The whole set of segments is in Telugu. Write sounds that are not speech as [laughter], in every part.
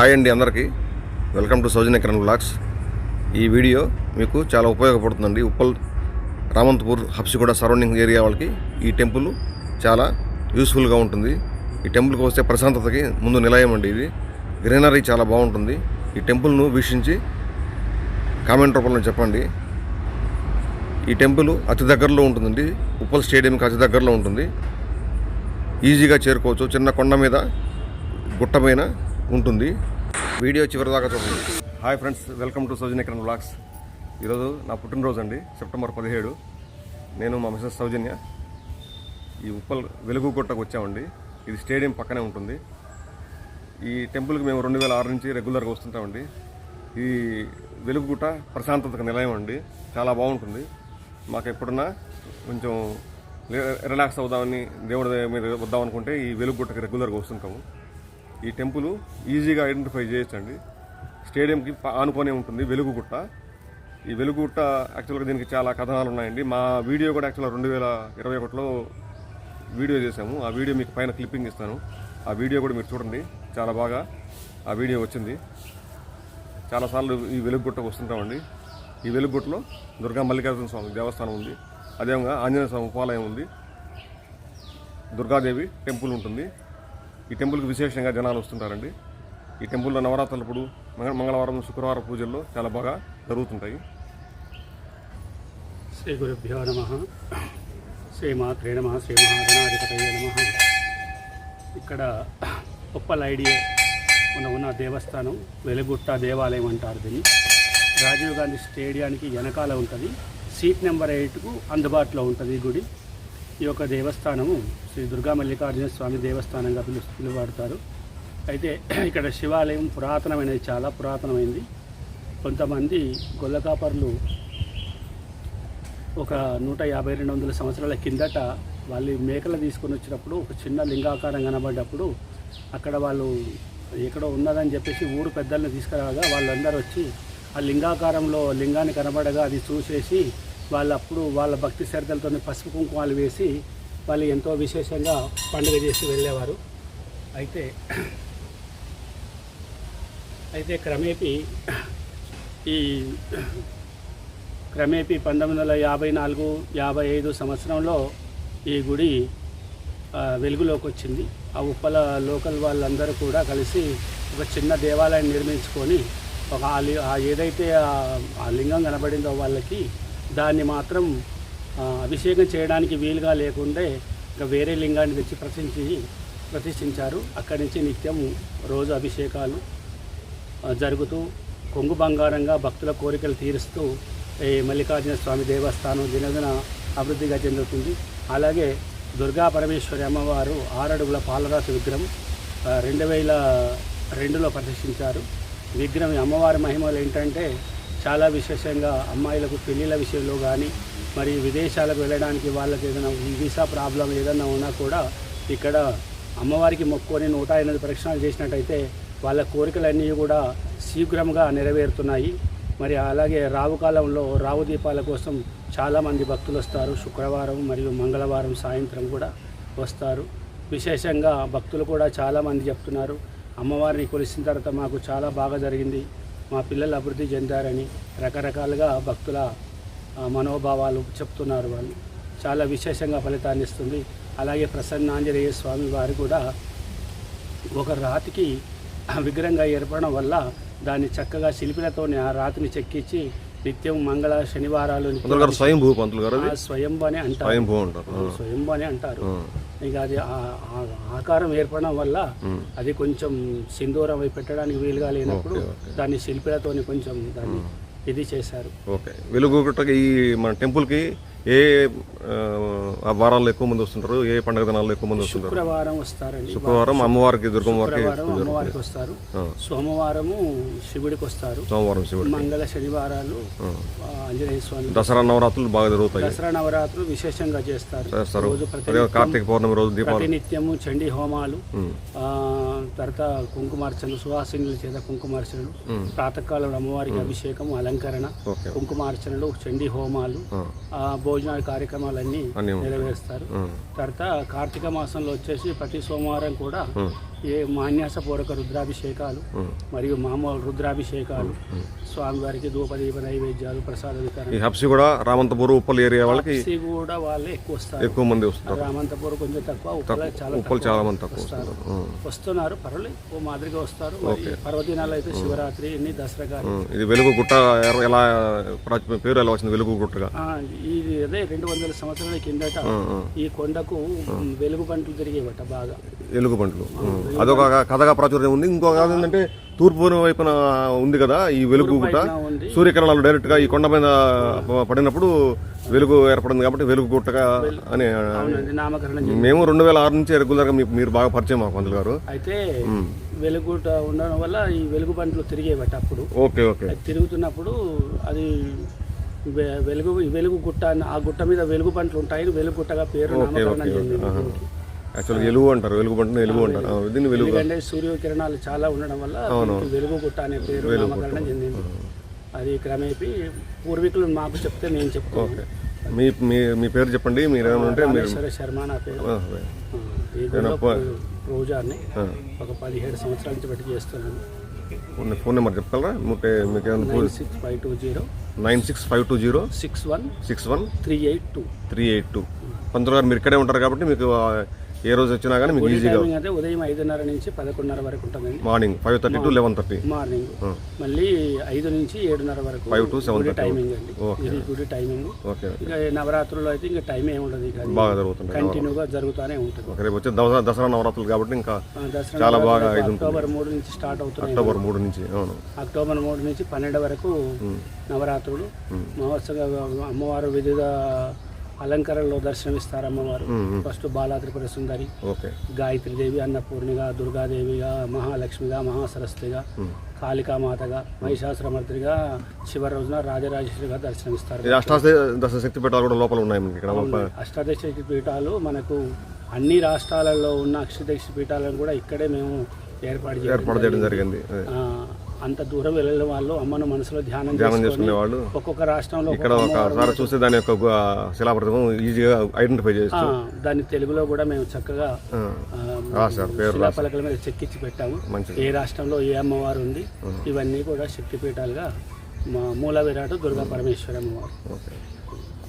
హాయ్ అండి అందరికీ. వెల్కమ్ టు సౌజన్యకరణ్ బ్లాగ్స్ ఈ వీడియో మీకు చాలా ఉపయోగపడుతుందండి. ఉప్పల్ రామంతపూర్ హబ్సిగూడ సరౌండింగ్ ఏరియా వాళ్ళకి ఈ టెంపుల్ చాలా యూస్ఫుల్గా ఉంటుంది. ఈ టెంపుల్కి వస్తే ప్రశాంతతకి ముందు నిలయం అండి ఇది. గ్రీనరీ చాలా బాగుంటుంది. ఈ టెంపుల్ను వీక్షించి కామెంట్ రూపంలో చెప్పండి. ఈ టెంపుల్ అతి దగ్గరలో ఉంటుందండి. ఉప్పల్ స్టేడియంకి అతి దగ్గరలో ఉంటుంది. ఈజీగా చేరుకోవచ్చు. చిన్న కొండ మీద గుట్ట పైన ఉంటుంది. వీడియో చివరి దాకా చూడండి. Hi friends welcome to Soujanyakaran blogs ఈరోజు నా పుట్టినరోజు అండి సెప్టెంబర్ పదిహేడు. నేను మా మిసెస్ సౌజన్య. ఈ ఉప్పల్ వెలుగు గుట్టకు వచ్చామండి. ఇది స్టేడియం పక్కనే ఉంటుంది. ఈ టెంపుల్కి మేము రెండు వేల ఆరు నుంచి రెగ్యులర్గా వస్తుంటామండి. ఈ వెలుగుగుట్ట ప్రశాంతతకు నిలయం అండి. చాలా బాగుంటుంది. మాకు ఎప్పుడన్నా కొంచెం రిలాక్స్ అవుదామని దేవుడి మీద వద్దాం అనుకుంటే ఈ వెలుగుగుట్టకి రెగ్యులర్గా వస్తుంటాము. ఈ టెంపుల్ ఈజీగా ఐడెంటిఫై చేయొచ్చండి. స్టేడియంకి ఆనుకొనే ఉంటుంది వెలుగుగుట్ట. ఈ వెలుగుగుట్ట యాక్చువల్గా దీనికి చాలా కథనాలు ఉన్నాయండి మా వీడియో కూడా యాక్చువల్గా రెండు వేల ఇరవై ఒకటిలో వీడియో చేశాము. ఆ వీడియో మీకు పైన క్లిప్పింగ్ ఇస్తాను. ఆ వీడియో కూడా మీరు చూడండి. చాలా బాగా ఆ వీడియో వచ్చింది. చాలాసార్లు ఈ వెలుగుగుట్టకు వస్తుంటామండి. ఈ వెలుగుగుట్టలో దుర్గా మల్లికార్జున స్వామి దేవస్థానం ఉంది. అదేవిధంగా ఆంజనేయ స్వామి ఉపాలయం ఉంది. దుర్గాదేవి టెంపుల్ ఉంటుంది. ఈ టెంపుల్కి విశేషంగా జనాలు వస్తుంటారండి. ఈ టెంపుల్లో నవరాత్రులప్పుడు మంగ- మంగళవారం శుక్రవారం పూజల్లో చాలా బాగా జరుగుతుంటాయి. శ్రీ గురుభ్యో నమ. శ్రీమాత్రే నమ. శ్రీ మహాగణాధిపతయ నమ. ఇక్కడ ఉప్పల్ ఐడియా ఉన్న ఉన్న దేవస్థానం వెలుగుట్ట దేవాలయం అంటారు దీన్ని. రాజీవ్ గాంధీ స్టేడియానికి వెనకాల ఉంటుంది. సీట్ నెంబర్ ఎయిట్కు అందుబాటులో ఉంటుంది ఈ గుడి. ఈ యొక్క దేవస్థానము శ్రీ దుర్గా మల్లికార్జున స్వామి దేవస్థానంగా పిలు పిలువబడతారు. అయితే [clears throat] ఇక్కడ శివాలయం పురాతనమైనది చాలా పురాతనమైంది. కొంతమంది గొల్లకాపర్లు ఒక నూట యాభై రెండు వందల సంవత్సరాల కిందట వాళ్ళు మేకలు తీసుకొని వచ్చినప్పుడు ఒక చిన్న లింగాకారం కనబడ్డప్పుడు అక్కడ వాళ్ళు ఎక్కడో ఉన్నదని చెప్పేసి ఊరు పెద్దల్ని తీసుకురాగా వాళ్ళందరూ వచ్చి ఆ లింగాకారంలో లింగాన్ని కనబడగా అది చూసేసి వాళ్ళు అప్పుడు వాళ్ళ భక్తి శ్రద్ధలతో పసుపు కుంకుమాలు వేసి వాళ్ళు ఎంతో విశేషంగా పండుగ చేసి వెళ్ళేవారు. అయితే అయితే క్రమేపీ ఈ క్రమేపీ పంతొమ్మిది వందల యాభై నాలుగు యాభై ఐదు సంవత్సరంలో ఈ గుడి వెలుగులోకి వచ్చింది. ఆ ఉప్పల లోకల్ వాళ్ళందరూ కూడా కలిసి ఒక చిన్న దేవాలయం నిర్మించుకొని ఒక ఆ ఏదైతే ఆ లింగం కనబడిందో వాళ్ళకి దాన్ని మాత్రం అభిషేకం చేయడానికి వీలుగా లేకుండే ఇంకా వేరే లింగాన్ని తెచ్చి ప్రతిష్ఠించి ప్రతిష్ఠించారు. అక్కడి నుంచి నిత్యం రోజు అభిషేకాలు జరుగుతూ కొంగు బంగారంగా భక్తుల కోరికలు తీరుస్తూ ఈ మల్లికార్జున స్వామి దేవస్థానం దినదిన అభివృద్ధిగా చెందుతుంది. అలాగే దుర్గా పరమేశ్వరి అమ్మవారు ఆరడుగుల పాలరాశి విగ్రహం రెండు వేల రెండులో ప్రతిష్ఠించారు. విగ్రహం ఈ అమ్మవారి మహిమలు ఏంటంటే చాలా విశేషంగా అమ్మాయిలకు పెళ్ళిళ్ళ విషయంలో కానీ మరి విదేశాలకు వెళ్ళడానికి వాళ్ళకి ఏదైనా వీసా ప్రాబ్లం ఏదైనా ఉన్నా కూడా ఇక్కడ అమ్మవారికి మొక్కుకొని నూట ఎనిమిది ప్రక్షణాలు చేసినట్టయితే వాళ్ళ కోరికలన్నీ కూడా శీఘ్రంగా నెరవేరుతున్నాయి. మరి అలాగే రావు కాలంలో రావు దీపాల కోసం చాలామంది భక్తులు వస్తారు. శుక్రవారం మరియు మంగళవారం సాయంత్రం కూడా వస్తారు. విశేషంగా భక్తులు కూడా చాలామంది చెప్తున్నారు. అమ్మవారిని కొలిసిన తర్వాత మాకు చాలా బాగా జరిగింది. మా పిల్లలు అభివృద్ధి చెందారని రకరకాలుగా భక్తుల మనోభావాలు చెప్తున్నారు వాళ్ళు. చాలా విశేషంగా ఫలితాన్ని ఇస్తుంది. అలాగే ప్రసన్నాంజనేయ స్వామి వారు కూడా ఒక రాతికి విగ్రహంగా ఏర్పడడం వల్ల దాన్ని చక్కగా శిల్పిలతో ఆ రాతిని చెక్కించి నిత్యం మంగళ శనివారాలు స్వయంభూ పంతులు అని అంటారు. స్వయంభూ అని అంటారు. ఇక అది ఆకారం ఏర్పడడం వల్ల అది కొంచెం సింధూరం అవి పెట్టడానికి వీలుగా లేనప్పుడు దాన్ని శిల్పిలతోని కొంచెం దాన్ని ఇది చేశారు. ఓకే. వెలుగుగుట్టకి ఈ మన టెంపుల్కి ఏ వారాల్లో ఎక్కువ మంది వస్తుంటారు? ఏ పండుగ దినాల్లో ఎక్కువ మంది వస్తుంటారు? శుక్రవారం వస్తారండి. శుక్రవారం అమ్మవారికి దుర్గమ్మ వారికి శుక్రవారం అమ్మవారికి వస్తారు. సోమవారము శివుడికి వస్తారు. సోమవారం శివుడు మంగళ శనివారాలు ఆంజనేయ స్వామి దసరా నవరాత్రులు బాగా జరుగుతాయి. దసరా నవరాత్రులు విశేషంగా చేస్తారు. రోజు కార్తీక పౌర్ణమి రోజు దీపాలు ప్రతినిత్యము చండీ హోమాలు తర్వాత కుంకుమార్చనలు సుహాసినుల చేత కుంకుమార్చనలు ప్రాతకాలంలో అమ్మవారికి అభిషేకం అలంకరణ కుంకుమార్చనలు చండీ హోమాలు భోజనాల కార్యక్రమాలన్నీ. నెరవేరుస్తారు. తర్వాత కార్తీక మాసంలో వచ్చేసి ప్రతి సోమవారం కూడా. ఏ మాన్యాసపూర్వక రుద్రాభిషేకాలు. మరియు మామూలు రుద్రాభిషేకాలు. స్వామివారికి ధూపదీప నైవేద్యాలు ప్రసాద వితరణ. హబ్సి కూడా రామంతపూర్ ఉప్పల్ ఏరియా వాళ్ళకి కూడా వాళ్ళే ఎక్కువ వస్తారు. ఎక్కువ మంది వస్తారు రామంతపూర్ కొంచెం తక్కువ ఉప్పల చాలా ఉప్పల్ చాలా మంది తక్కువ వస్తారు. వస్తున్నారు పర్వాలేదు ఓ మాదిరిగా వస్తారు. పర్వదినాలు అయితే శివరాత్రి ఇన్ని దసరా. ఇది వెలుగు గుట్ట ఎలా ప్రా- ఎలా వచ్చింది వెలుగు గుట్టగా? ఇది అదే రెండు వందల సంవత్సరాల కిందట. ఈ కొండకు వెలుగు పంటలు తిరిగేవట బాగా. ఎలుగు పంటలు. ఉమ్. అదొక కథగా ప్రాచుర్యం ఉంది. ఇంకో కాదు ఏంటంటే తూర్పు వైపున ఉంది కదా ఈ వెలుగు గుట్ట. సూర్యకిరణాలు డైరెక్ట్గా ఈ కొండ మీద పడినప్పుడు వెలుగు ఏర్పడింది కాబట్టి వెలుగు గుట్టగా అని మేము రెండు వేల ఆరు నుంచి రెగ్యులర్గా మీకు మీరు బాగా పరిచయం మాకు పంతులు గారు. అయితే వెలుగుట ఉండడం వల్ల ఈ వెలుగు పంటలు తిరిగేవట అప్పుడు. Okay okay. తిరుగుతున్నప్పుడు అది వెలుగు వెలుగు గుట్ట ఆ గుట్ట మీద వెలుగు పంటలు ఉంటాయి. వెలుగు గుట్టగా పేరు నామకరణం చెందింది దీనికి. యాక్చువల్గా ఎలుగు అంటారు వెలుగు పంటను ఎలుగు అంటారు. దీన్ని వెలుగు. ఎందుకంటే సూర్యకిరణాలు చాలా ఉండడం వల్ల వెలుగు గుట్ట అనే పేరు నామకరణం చెందింది. అది క్రమేపీ పూర్వీకులు మాకు చెప్తే నేను చెప్తాను. ఓకే. మీ మీ మీ పేరు చెప్పండి మీరు ఏమైనా ఉంటే మీరు శర్మ నా పేరు. రోజాన్ని ఒక పదిహేడు సంవత్సరాల నుంచి బట్టి చేస్తున్నాను. ఫోన్ నెంబర్ చెప్పగలరా? మీకు మీకు six five two zero nine six five two zero six one six one three eight two. Three eight two. పంతులు గారు మీరు ఇక్కడే ఉంటారు కాబట్టి మీకు ఏ రోజు వచ్చినా కానీ మీకు ఈజీగా అయితే ఉదయం ఐదున్నర నుంచి పదకొండున్నర వరకు ఉంటుందండి. Morning five thirty to eleven thirty morning మళ్ళీ ఐదు నుంచి ఏడున్నర వరకు ఫైవ్ టు సెవెన్ టైమింగ్ అండి. ఇది గుడి టైమింగ్ ఓకే ఇంకా నవరాత్రుల్లో అయితే ఇంకా టైం ఏమి ఉండదు ఇక. బాగా జరుగుతుంది కంటిన్యూగా జరుగుతూనే ఉంటుంది. రేపు వచ్చే దసరా దసరా నవరాత్రులు కాబట్టి ఇంకా చాలా బాగా ఉంటుంది. అక్టోబర్ మూడు నుంచి స్టార్ట్ అవుతున్నాయి. అక్టోబర్ మూడు నుంచి అవును. అక్టోబర్ మూడు నుంచి పన్నెండు వరకు నవరాత్రులు. మహోత్సవ అమ్మవారు వివిధ అలంకరణలో దర్శనమిస్తారు అమ్మవారు. First Bala Tripura Sundari okay. Gayatri Devi అన్నపూర్ణిగా దుర్గాదేవిగా మహాలక్ష్మిగా మహాసరస్వతిగా కాళికామాతగా మహిషాసురమర్దిగా చివరి రోజున రాజరాజేశ్వరిగా దర్శనమిస్తారు. ఈ అష్టాశ దశ శక్తి పీఠాలు కూడా లోపల ఉన్నాయి అష్టాదశ పీఠాలు మనకు అన్ని రాష్ట్రాలలో ఉన్న అక్షదశ పీఠాలను కూడా ఇక్కడే మేము ఏర్పాటు చేయడం జరిగింది. అంత దూరం వెళ్ళిన వాళ్ళు అమ్మను మనసులో ధ్యానం ధ్యానం చేసుకొని వాళ్ళు ఒక్కొక్క రాష్ట్రంలో ఇక్కడ ఒకసారి చూస్తే దాని యొక్క శిలాప్రతిమం ఈజీగా ఐడెంటిఫై చేయొచ్చు. దాన్ని తెలుగులో కూడా మేము చక్కగా శిలాఫలకల మీద చెక్కించి పెట్టాము. ఏ రాష్ట్రంలో ఏ అమ్మవారు ఉంది ఇవన్నీ కూడా శక్తిపీఠాలుగా మా మూల విరాట్ దుర్గా పరమేశ్వరి అమ్మవారు. ఓకే.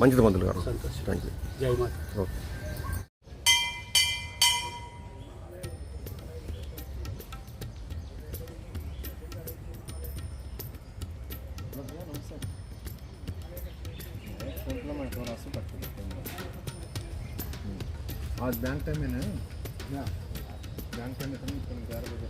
మంచిది మంత్రులు గారు. సంతోషం. థ్యాంక్ యూ జై మాత. ఓకే. आज बैंक टाइम में ना बैंक टाइम में ग्यारह बजे